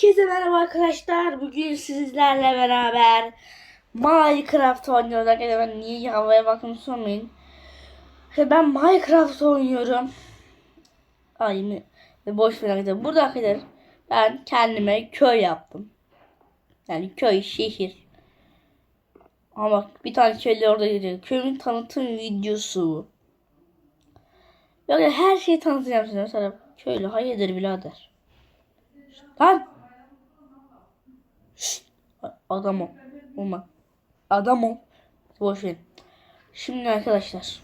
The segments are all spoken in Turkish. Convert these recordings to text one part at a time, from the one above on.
Herkese merhaba arkadaşlar. Bugün sizlerle beraber Minecraft oynuyoruz. Arkadaşlar niye havaya bakın sormayın. Ben Minecraft oynuyorum. Ay mi? Boş ver arkadaşlar. Burada arkadaşlar ben kendime köy yaptım. Yani köy, şehir. Ama bak bir tane köylü orada gidiyor. Köyün tanıtım videosu. Böyle her şeyi tanıtacağım size. Mesela köylü hayırdır birader. Lan. Adam ol. Olma. Adam ol. Boş verin. Şimdi arkadaşlar.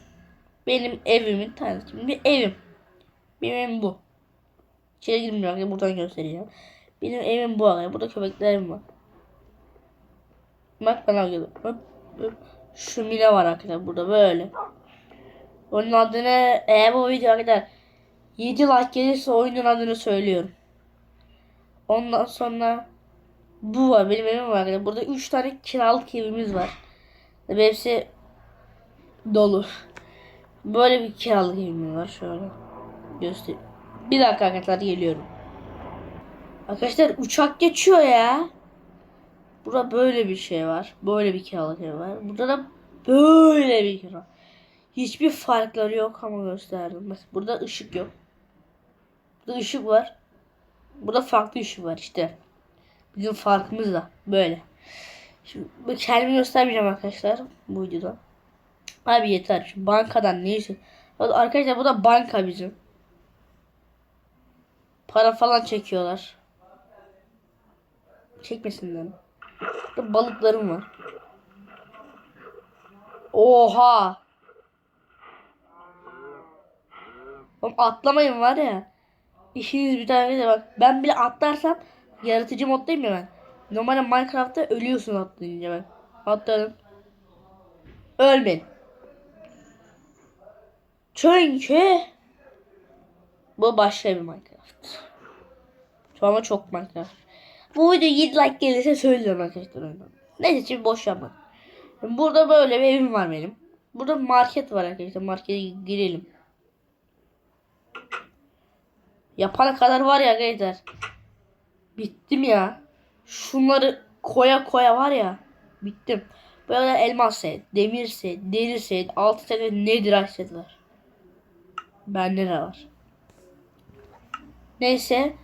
Benim evimin tanıtım. Bir evim. Benim evim bu. İçeri girmiyorum. Buradan göstereceğim. Benim evim bu araya. Burada köpeklerim var. Bak bana geliyor. Şu mile var arkadaşlar burada böyle. Onun adını eğer bu video kadar 7 like gelirse oyunun adını söylüyorum. Ondan sonra bu var benim evim var. Burada 3 tane kiralık evimiz var. Tabi hepsi dolu. Böyle bir kiralık evimiz var şöyle. Göstereyim. Bir dakika arkadaşlar geliyorum. Arkadaşlar uçak geçiyor ya. Burada böyle bir şey var. Böyle bir kiralık ev var. Burada da böyle bir kira. Hiçbir farkları yok ama gösterdim. Bak burada ışık yok. Burada ışık var. Burada farklı ışık var işte. Bizim farkımız da böyle. Şimdi bu kendimi göstermeyeceğim arkadaşlar bu videoda. Abi yeter. Şu bankadan neyse. Arkadaşlar bu da banka bizim. Para falan çekiyorlar. Çekmesinler. Burada balıklarım var. Oha. Oğlum atlamayın var ya. İşiniz bir tane de bak. Ben bile atlarsam yaratıcı moddayım ya ben. Normalde Minecraft'ta ölüyorsun atlayınca ben. Atladım. Ölmeyin. Çünkü bu başka bir Minecraft. Şu ama çok Minecraft. Bu video 7 like gelirse söyleyeceğim arkadaşlar oyunu. Neyse şimdi boş yapma. Burada böyle bir evim var benim. Burada market var arkadaşlar. Markete girelim. Yapana kadar var ya arkadaşlar. Bittim ya. Şunları koya koya var ya. Bittim. Böyle elmas set, demir set, deri set, altı set ve nedir set var. Bende de var. Neyse.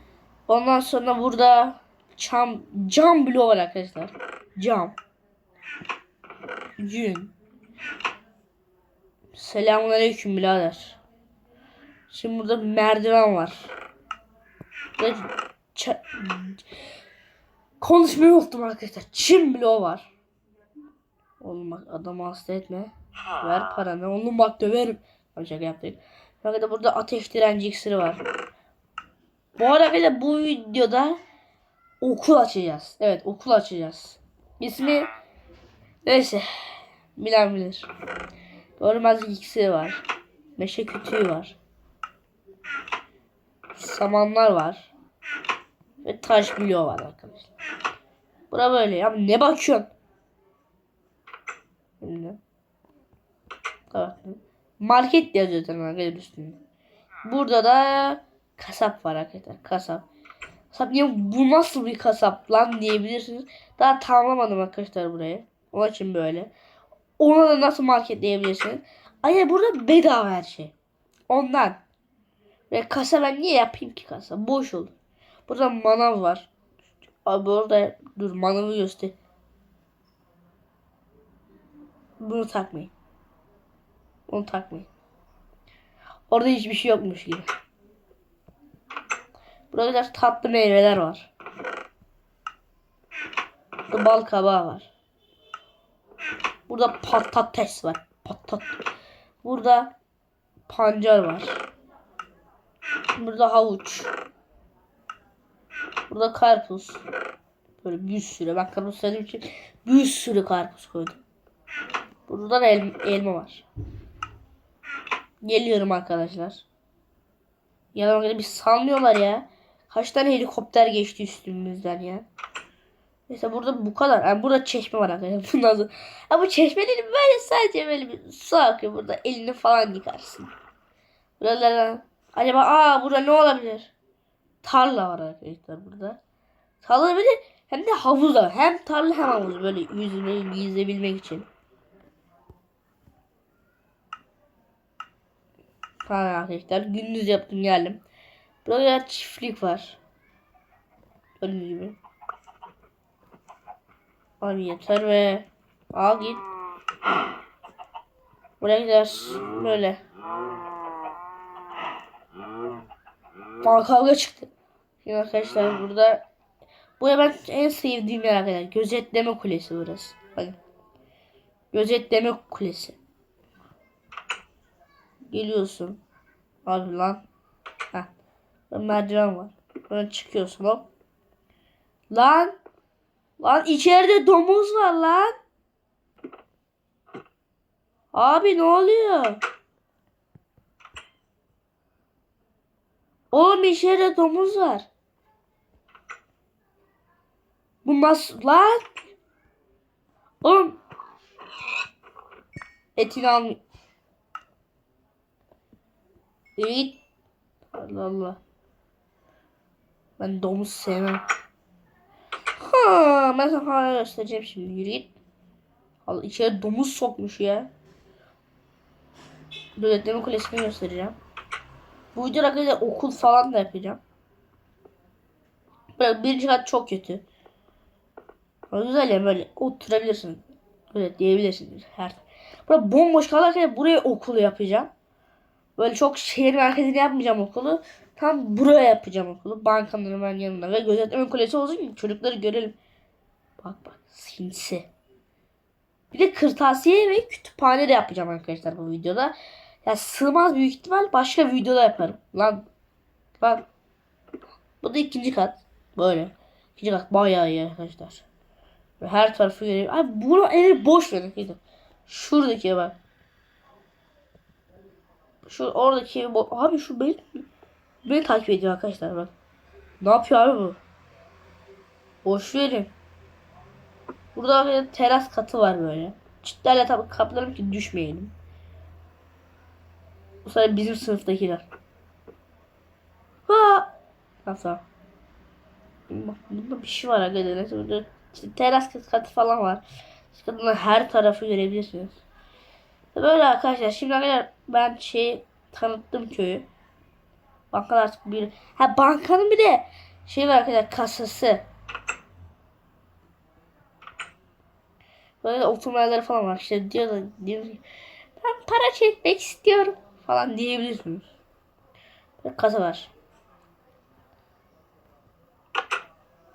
Ondan sonra burada cam, cam bloğu var arkadaşlar. Cam. Yün. Selamünaleyküm birader. Şimdi burada merdiven var. Burada Konuşmayı unuttum arkadaşlar. Çim bloğu var. Oğlum bak adamı hasta etme. Ver paranı. Oğlum bak döverim. Tamam şaka yaptık. Bakın burada ateş direnci iksiri var. Bu arada bu videoda okul açacağız. Evet okul açacağız. İsmi neyse bilen bilir. Görmezlik iksiri var. Meşe kütüğü var. Samanlar var. Ve taş bloğu var arkadaşlar. Bura böyle ya ne bakıyorsun? Şimdi. Evet. Market yazıyor zaten arkadaşlar üstünde. Burada da kasap var arkadaşlar. Kasap. Kasap niye bu nasıl bir kasap lan diyebilirsiniz. Daha tamamlamadım arkadaşlar burayı. Onun için böyle. Ona da nasıl marketleyebilirsiniz. Ay burada bedava her şey. Ondan. Ve kasa ben niye yapayım ki kasa? Boş olur. Burada manav var. Abi orada dur manavı göster. Bunu takmayın. Onu takmayın. Orada hiçbir şey yokmuş gibi. Burada kadar tatlı meyveler var. Burada bal kabağı var. Burada patates var. Patat. Burada pancar var. Burada havuç. Burada karpuz. Böyle bir sürü. Ben karpuz sevdiğim için bir sürü karpuz koydum. Burada da el, elma var. Geliyorum arkadaşlar. Yanıma bir sallıyorlar ya. Kaç tane helikopter geçti üstümüzden ya. Mesela burada bu kadar. Yani burada çeşme var arkadaşlar. Bundan sonra. Ya bu çeşmenin böyle sadece böyle bir su akıyor burada. Elini falan yıkarsın. Buralara. Acaba aa burada ne olabilir? Tarla var arkadaşlar burada. Saldırabilir hem de havuza. Hem tarla hem havuz. Böyle yüzmeyi yüzebilmek için. Tamam arkadaşlar. Gündüz yaptım geldim. Burada çiftlik var. Gördüğünüz gibi. Abi yeter ve al git. Buraya gider. Böyle. Aa, kavga çıktı. Şimdi arkadaşlar burada Buraya ben en sevdiğim yer arkadaşlar. Gözetleme kulesi burası. Bakın. Gözetleme kulesi. Geliyorsun. Abi lan. Heh. Merdiven var. Böyle çıkıyorsun hop. Lan. Lan içeride domuz var lan. Abi ne oluyor? Oğlum içeride domuz var. Bu nasıl lan? Oğlum. Etini al. Evet. Allah Allah. Ben domuz sevmem. Ha, ben sana hala göstereceğim şimdi. Yürü git. Allah içeri domuz sokmuş ya. Gözetleme kulesini göstereceğim. Bu videoda arkadaşlar okul falan da yapacağım. Böyle birinci kat çok kötü. Ama güzel ya böyle oturabilirsiniz. Böyle diyebilirsiniz. Her Burada bomboş kalırken buraya okulu yapacağım. Böyle çok şehir merkezinde yapmayacağım okulu. Tam buraya yapacağım okulu. Bankanın hemen yanında. Ve gözetleme kulesi olsun ki çocukları görelim. Bak bak sinsi. Bir de kırtasiye ve kütüphane de yapacağım arkadaşlar bu videoda. Ya sığmaz büyük ihtimal başka videoda yaparım. Lan. Lan. Bu da ikinci kat. Böyle. İkinci kat bayağı iyi arkadaşlar. Ve her tarafı göreyim. Abi bunu evi boş verin. Şuradaki bak. Şu oradaki Abi şu beni, beni takip ediyor arkadaşlar bak. Ne yapıyor abi bu? Boş verin. Burada bir teras katı var böyle. Çitlerle tabi kaplarım ki düşmeyelim. Bu sefer bizim sınıftakiler. Ha! Nasıl? Bak bunda bir şey var arkadaşlar. Burada işte teras katı falan var. Bunların her tarafı görebilirsiniz. Böyle arkadaşlar. Şimdi arkadaşlar ben şey tanıttım köyü. Bankalar artık bir... Ha bankanın bir de şey var arkadaşlar kasası. Böyle oturmaları falan var. İşte diyor da diyor ki, ben para çekmek istiyorum falan diyebilirsiniz. Böyle kasa var.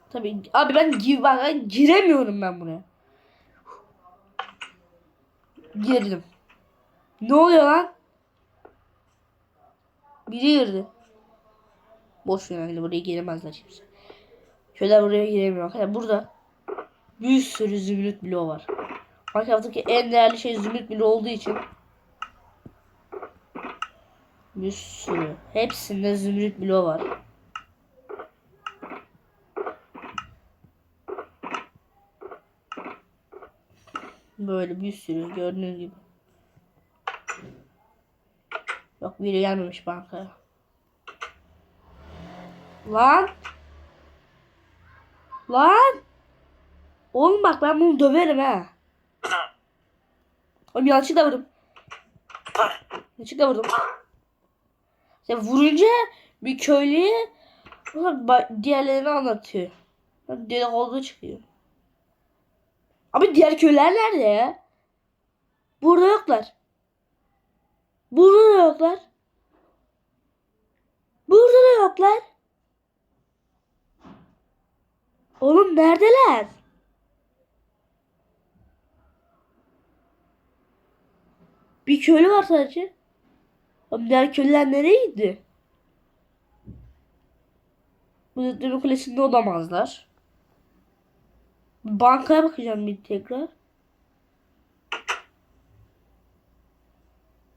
Tabii abi ben, gi- ben giremiyorum ben buraya. Girdim. Ne oluyor lan? Biri girdi. Boş yani buraya giremezler kimse. Şöyle buraya giremiyor. Arkadaşlar burada bir sürü zümrüt bloğu var. Minecraft'taki en değerli şey zümrüt bloğu olduğu için bir sürü. Hepsinde zümrüt bloğu var. Böyle bir sürü gördüğünüz gibi. Yok biri gelmemiş bankaya. Lan. Lan. Oğlum bak ben bunu döverim ha. Oğlum yanlışlıkla vurdum. Yanlışlıkla vurdum. Ya vurunca bir köylüye diğerlerini anlatıyor. Dedikodu çıkıyor. Abi diğer köyler nerede ya? Burada yoklar. Burada da yoklar. Burada da yoklar. Oğlum neredeler? Bir köylü var sadece. Köylüler nereye gitti? Bu Deme Kulesi'nde olamazlar. Bankaya bakacağım bir tekrar.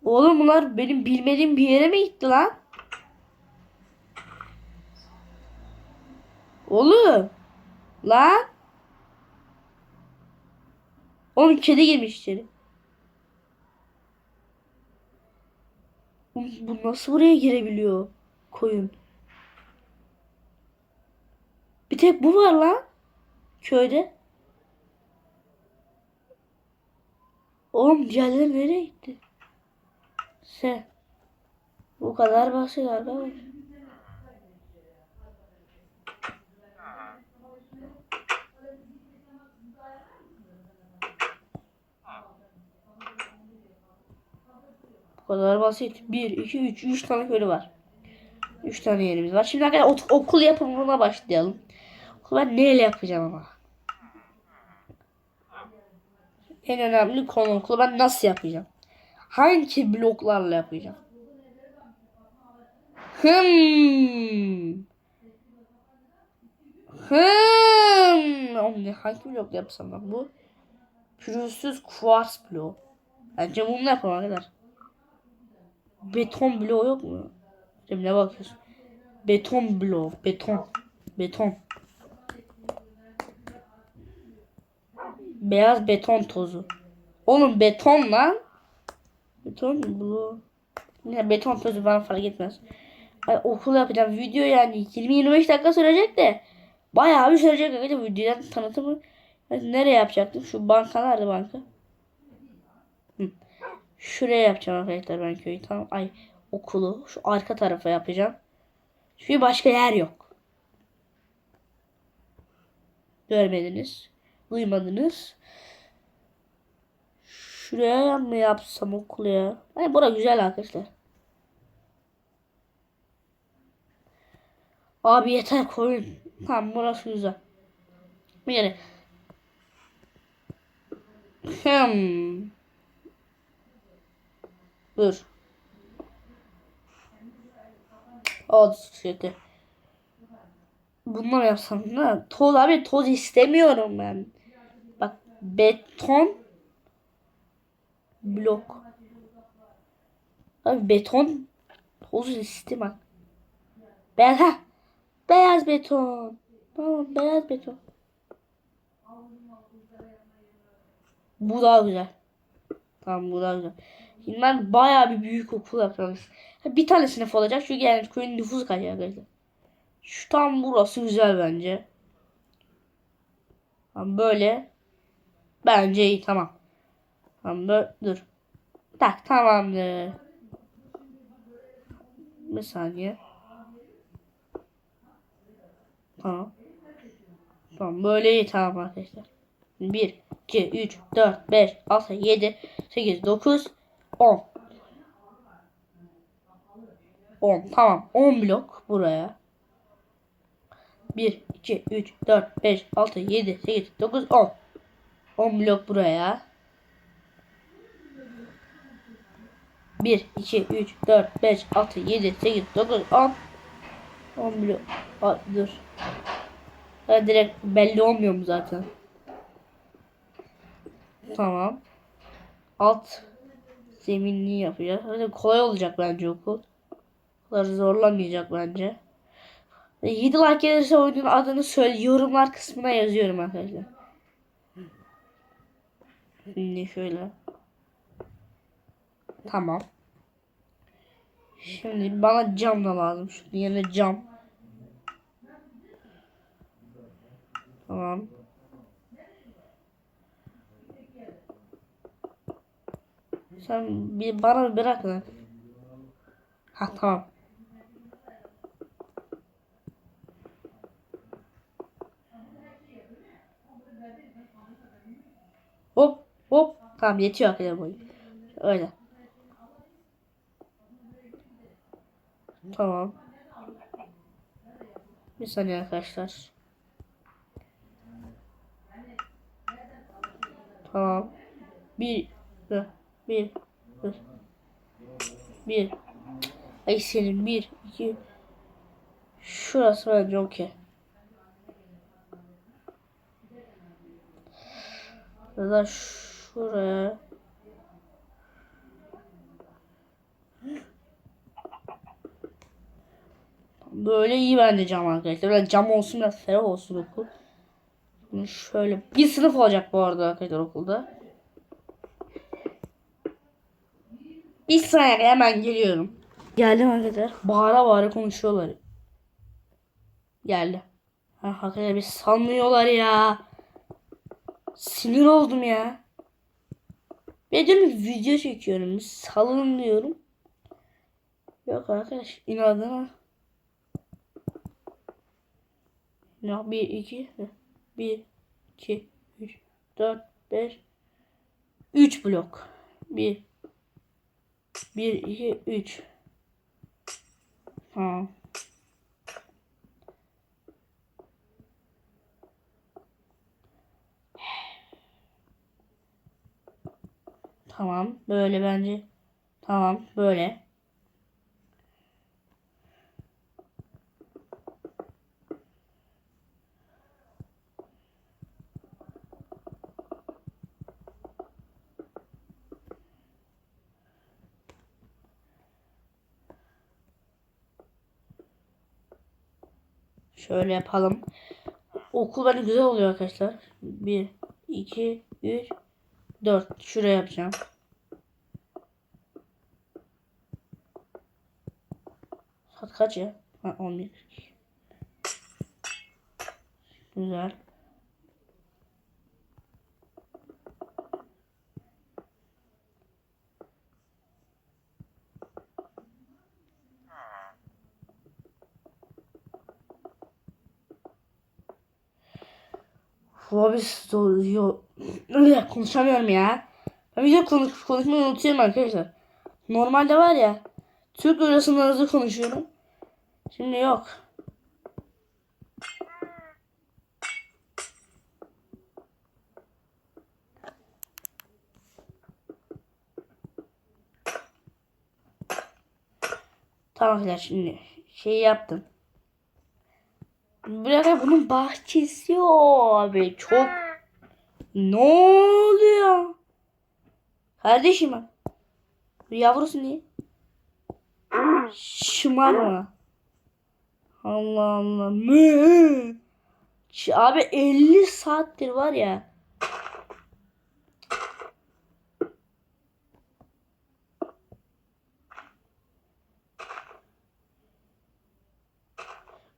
Oğlum bunlar benim bilmediğim bir yere mi gitti lan? Oğlum. Lan. Oğlum kedi girmiş içeri. Bu nasıl buraya girebiliyor? Koyun. Bir tek bu var lan. Köyde. Oğlum diğerleri nereye gitti? Sen. Bu kadar basit arkadaş. Kadar basit. 1, 2, 3. 3 tane köylü var. 3 tane yerimiz var. Şimdi arkadaşlar okul yapımına başlayalım. Okul ben neyle yapacağım ama? En önemli konu okulu ben nasıl yapacağım? Hangi bloklarla yapacağım? Hmm. Oğlum ne hangi blokla yapsam ben bu? Pürüzsüz kuvars bloğu. Bence bununla yapalım arkadaşlar. Beton bloğu yok mu? Şimdi ne bakıyorsun? Beton bloğu. Beton. Beton. Beyaz beton tozu. Oğlum beton lan. Beton bloğu. Ne beton tozu bana fark etmez. Ben okul yapacağım. Video yani 20-25 dakika sürecek de. Bayağı bir sürecek. arkadaşlar. Videodan tanıtımı. Nereye yapacaktım? Şu banka nerede banka? Hı. Şuraya yapacağım arkadaşlar ben köyü. Tamam. Ay okulu. Şu arka tarafa yapacağım. Çünkü başka yer yok. Görmediniz. Duymadınız. Şuraya mı yapsam okul ya? Ay bura güzel arkadaşlar. Abi yeter koyun. Tamam burası güzel. Yere. Hmm. Dur. O kötü. Bunları yapsam ne? Toz abi toz istemiyorum ben. Bak beton blok. Abi beton toz istemem. Beyaz ha. Beyaz beton. Tamam beyaz beton. Bu daha güzel. Tamam bu daha güzel. Ben bayağı bir büyük okul yapacağım. Bir tane sınıf olacak çünkü yani köyün nüfusu kaç arkadaşlar. Şu tam burası güzel bence. Tamam böyle. Bence iyi tamam. Tamam böyle dur. Tak tamamdır. Bir saniye. Tamam. Tamam böyle iyi tamam arkadaşlar. 1, 2, 3, 4, 5, 6, 7, 8, 9, 10. 10 tamam 10 blok buraya. 1, 2, 3, 4, 5, 6, 7, 8, 9, 10. 10 blok buraya. 1, 2, 3, 4, 5, 6, 7, 8, 9, 10. 10 blok. Aa, dur. Ha, direkt belli olmuyor mu zaten? Tamam. Alt zeminli yapacağız. Öyle kolay olacak bence okul. Kadar zorlamayacak bence. 7 like gelirse oyunun adını söyle yorumlar kısmına yazıyorum arkadaşlar. Şimdi şöyle. Tamam. Şimdi bana cam da lazım. Şu yerine cam. Tamam. Sen bir bana bırak lan. Ha tamam. Hop hop. Tamam yetiyor arkadaşlar boyu. Öyle. Tamam. Bir saniye arkadaşlar. Tamam. Bir. Bir. Bir. Bir. Bir. Ay senin bir. iki. Şurası bence okey. Ya da şuraya. Böyle iyi bence cam arkadaşlar. Böyle cam olsun biraz ferah olsun okul. Şöyle bir sınıf olacak bu arada arkadaşlar okulda. Bir saniye hemen geliyorum. Geldim arkadaşlar. Bağıra bağıra konuşuyorlar. Geldi. Ha, hakikaten bir salmıyorlar ya. Sinir oldum ya. Ben diyorum video çekiyorum. Salın diyorum. Yok arkadaş inadına. Ya 1 2 1 2 3 4 5 3 blok. 1 1 2 3 Ha. Tamam. Böyle bence. Tamam. Böyle. Şöyle yapalım. Okul bence güzel oluyor arkadaşlar. 1, 2, 3, 4. Şuraya yapacağım. Saat kaç ya? Ha, 11. Güzel. Öyle konuşamıyorum ya. Ben video konuş konuşmayı unutuyorum arkadaşlar. Normalde var ya Türk lirasından hızlı konuşuyorum. Şimdi yok. Tamam arkadaşlar şimdi şey yaptım. Burada bunun bahçesi o abi çok ne oluyor? Kardeşim yavrusu niye? Şımarma. Allah Allah. Mı? Abi 50 saattir var ya.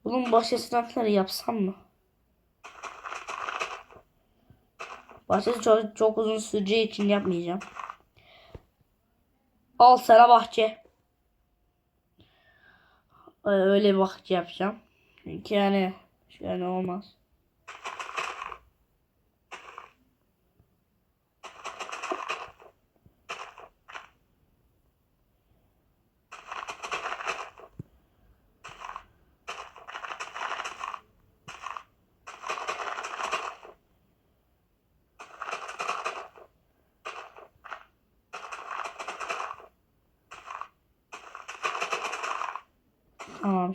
Bunun bahçesine falan yapsam mı? Bahçesi çok, çok uzun süreceği için yapmayacağım. Al sana bahçe. Ee, Öyle bahçe yapacağım. Çünkü yani şöyle olmaz. Tamam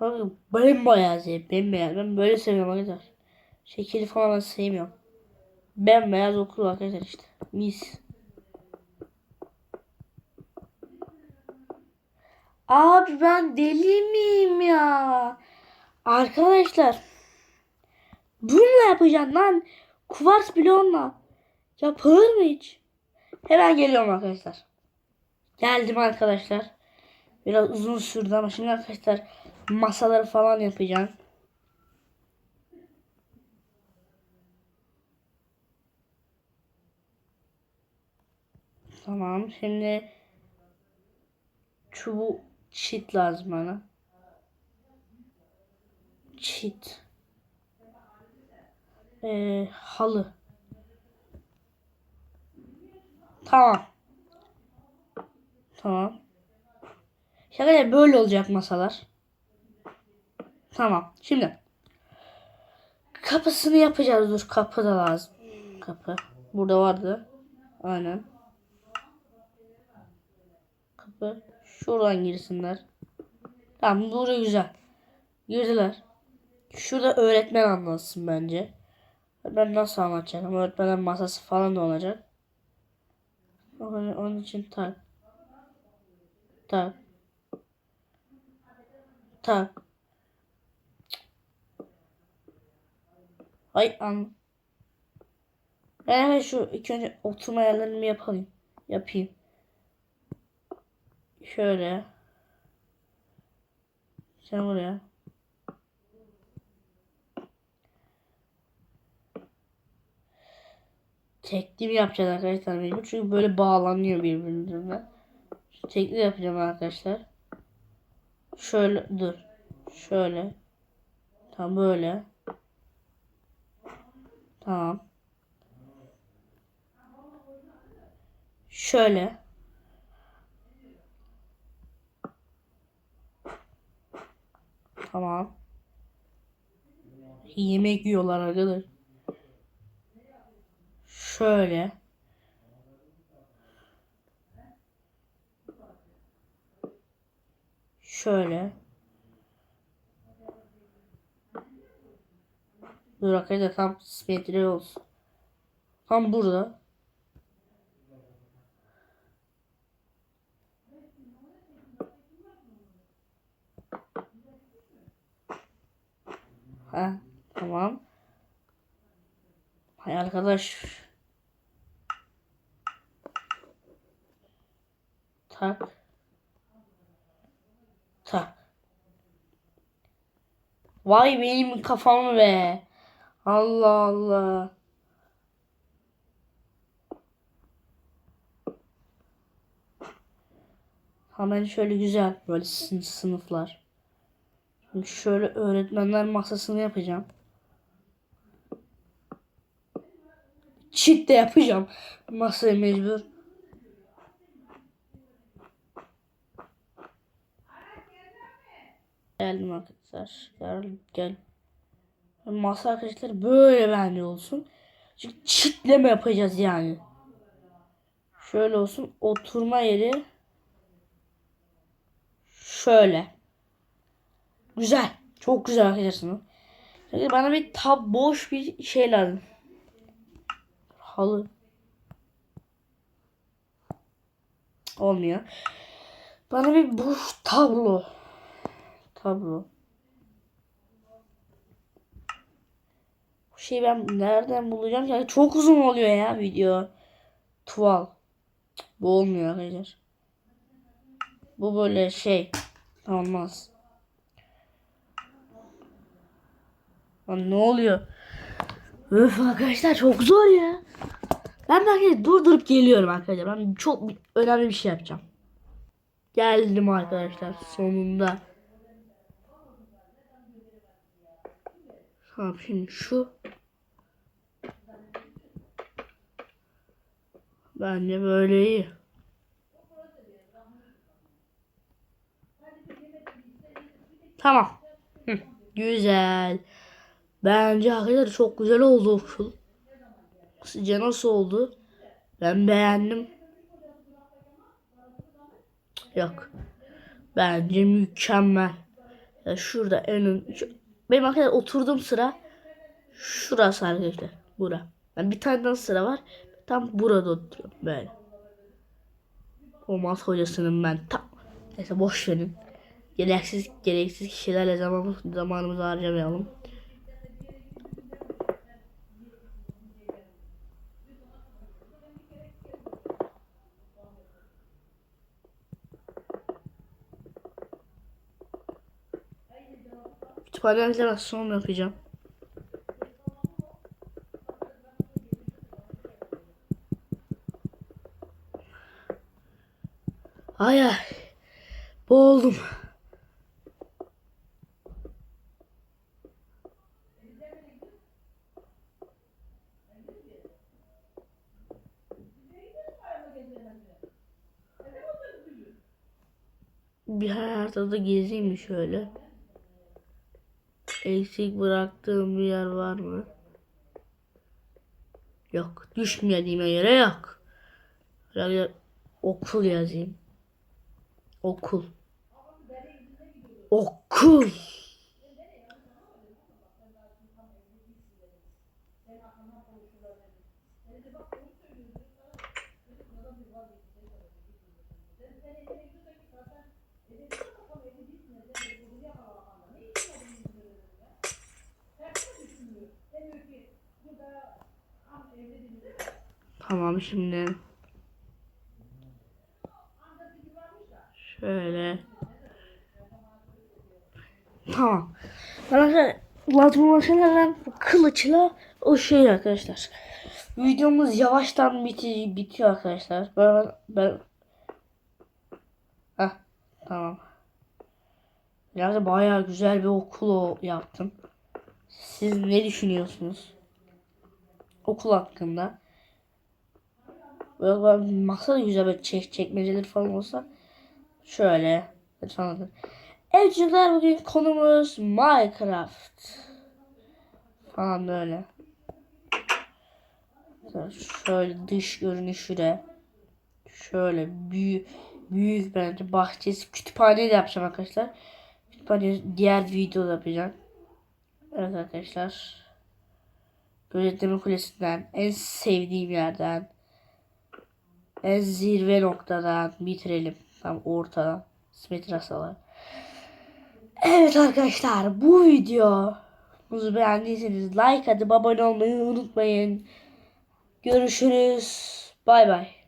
Bozacaksın ha. Abi bembeyaz ya bembeyaz. Ben böyle seviyorum arkadaşlar. Şekeri falan ben sevmiyorum. Bembeyaz okul arkadaşlar işte. Mis. Abi ben deli miyim ya? Arkadaşlar. Bununla yapacaksın lan. Kuvars bloğunla. Yapılır mı hiç? Hemen geliyorum arkadaşlar. Geldim arkadaşlar. Biraz uzun sürdü ama şimdi arkadaşlar masaları falan yapacağım. Tamam şimdi çubuk çit lazım bana. Çit. Ee, halı. Tamam. Tamam. Şaka böyle olacak masalar. Tamam. Şimdi kapısını yapacağız. Dur kapı da lazım. Kapı. Burada vardı. Aynen. Kapı. Şuradan girsinler. Tamam burası güzel. Girdiler. Şurada öğretmen anlatsın bence. Ben nasıl anlatacağım? Öğretmenin masası falan da olacak. Onun, onun için tak. Tak. Tak. Ay an. Ben hemen şu ilk önce oturma yerlerini yapayım. Yapayım. Şöyle. Sen buraya. Tekli yapacağız arkadaşlar mecbur çünkü böyle bağlanıyor birbirine. Tekli yapacağım arkadaşlar. Şöyle dur. Şöyle. Tam böyle. Tamam. Şöyle. Tamam. Yemek yiyorlar arkadaşlar. Şöyle. Şöyle. Dur arkadaşlar tam simetri olsun. Tam burada. Ha, tamam. Hay arkadaş. Tak. Tak. Vay benim kafam be. Allah Allah. Hemen şöyle güzel böyle sın- sınıflar. Şimdi şöyle öğretmenler masasını yapacağım. Çit de yapacağım. Masaya mecbur. Geldim arkadaşlar. Gel gel. Masa arkadaşlar böyle bence olsun. Çünkü çitleme yapacağız yani. Şöyle olsun. Oturma yeri. Şöyle. Güzel. Çok güzel arkadaşlar. Şimdi bana bir tab boş bir şey lazım. Halı. Olmuyor. Bana bir boş tablo. Tablo. Şeyi ben nereden bulacağım? Yani çok uzun oluyor ya video. Tuval. Bu olmuyor arkadaşlar. Bu böyle şey. Olmaz. Lan ne oluyor? Öf arkadaşlar çok zor ya. Ben belki durdurup geliyorum arkadaşlar. Ben çok önemli bir şey yapacağım. Geldim arkadaşlar sonunda. Tamam şimdi şu. Bence böyle iyi. Tamam. Hı, güzel. Bence arkadaşlar çok güzel oldu okul. Sizce nasıl oldu? Ben beğendim. Yok. Bence mükemmel. Ya şurada en ön... Benim arkadaşlar oturduğum sıra şurası arkadaşlar. Bura. Yani bir tane daha sıra var. Tam burada oturuyorum böyle. Olmaz hocasının ben tam. Neyse boş verin. Gereksiz gereksiz kişilerle zaman, zamanımızı harcamayalım. Ventilasyonu yapacağım. Ay ay. Boğuldum. Bir haritada gezeyim şöyle? Eksik bıraktığım bir yer var mı? Yok. Düşmediğime göre yok. Okul yazayım. Okul. Okul. Tamam şimdi. Şöyle. Tamam. Arkadaşlar Lazım başlanan kılıçla o şey arkadaşlar. Videomuz yavaştan biti, bitiyor arkadaşlar. Ben, ben... Heh, tamam. Yani bayağı güzel bir okul yaptım. Siz ne düşünüyorsunuz? Okul hakkında. Böyle ben maksada güzel böyle çek, çekmeceleri falan olsa şöyle falan. Evet çocuklar bugün konumuz Minecraft. Falan böyle. Şöyle dış görünüşü de şöyle büyük büyük bence bahçesi kütüphane de yapacağım arkadaşlar. Kütüphane diğer videoda yapacağım. Evet arkadaşlar. Gözetleme kulesinden en sevdiğim yerden en zirve noktadan bitirelim. Tam ortadan. Simetri asalar. Evet arkadaşlar bu videomuzu beğendiyseniz like atıp abone olmayı unutmayın. Görüşürüz. Bay bay.